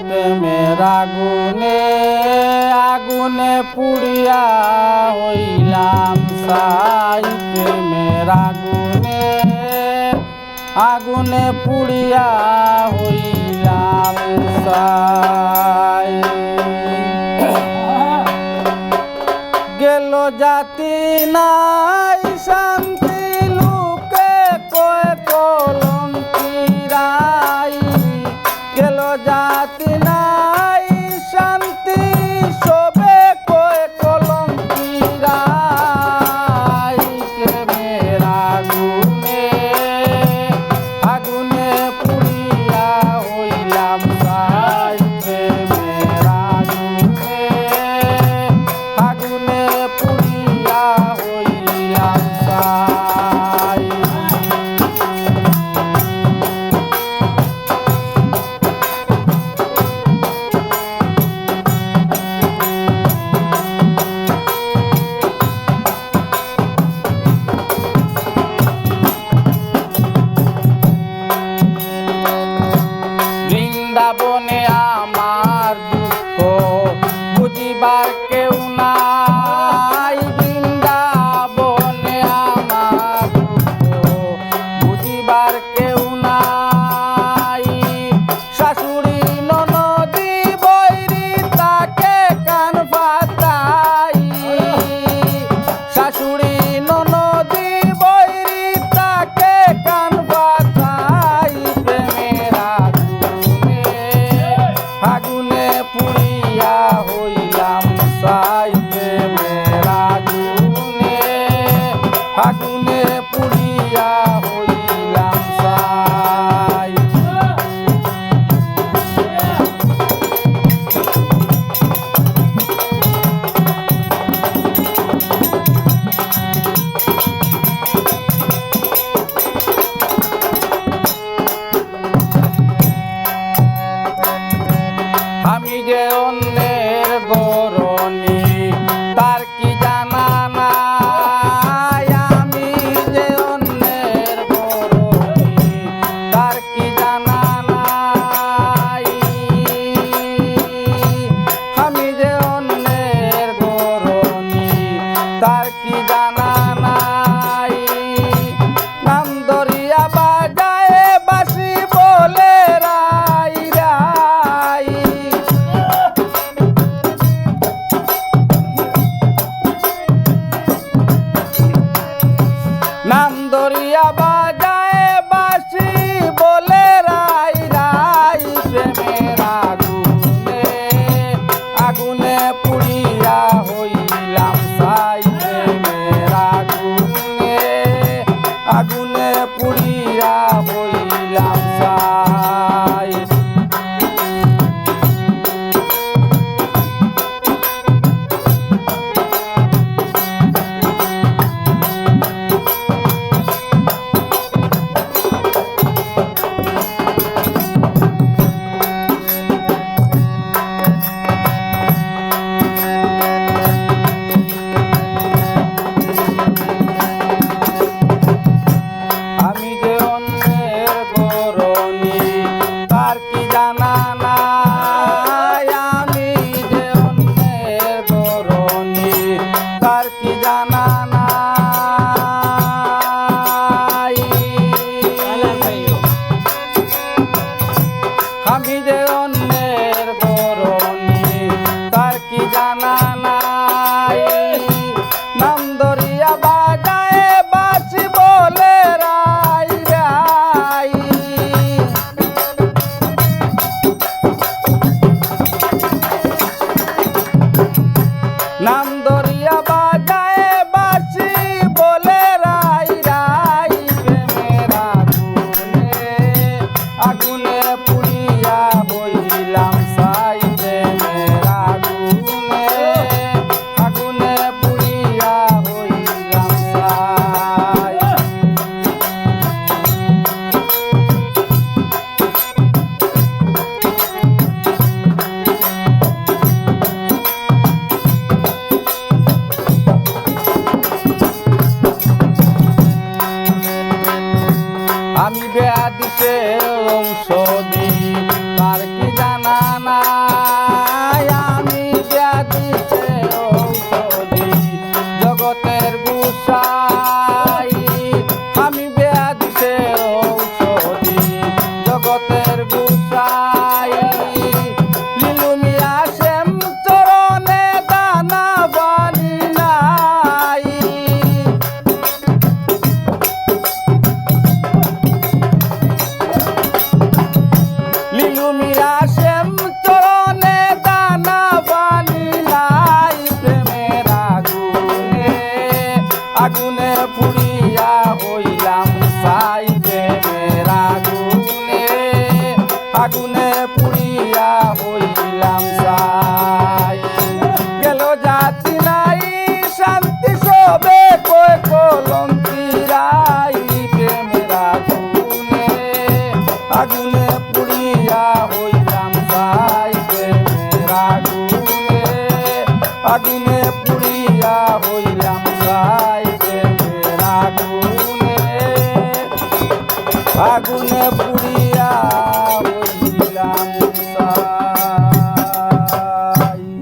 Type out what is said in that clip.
প্রেমের আগুনে আগুনে পুড়িয়া হইলাম সাই প্রেমের আগুনে আগুনে পুড়িয়া হইলাম সাই। গেল জাতি নাই শান্ত কলম চিরাই গেল জাতি না নাম ধরিয়া ব্যাধি সে ঔষধি তার কি জানা নাই? আমি ব্যাধি সে ঔষধি জগতের গুসাই আগুনে পুড়িয়া হইলাম সাই। গেল জাতি নাই, শান্তি সবে কয় কলন্তিরাই প্রেমের আগুনে আগুনে পুড়িয়া হইলাম সাই, প্রেমের আগুনে আগুনে পুড়িয়া হইলাম সাই আগুনে আগুনে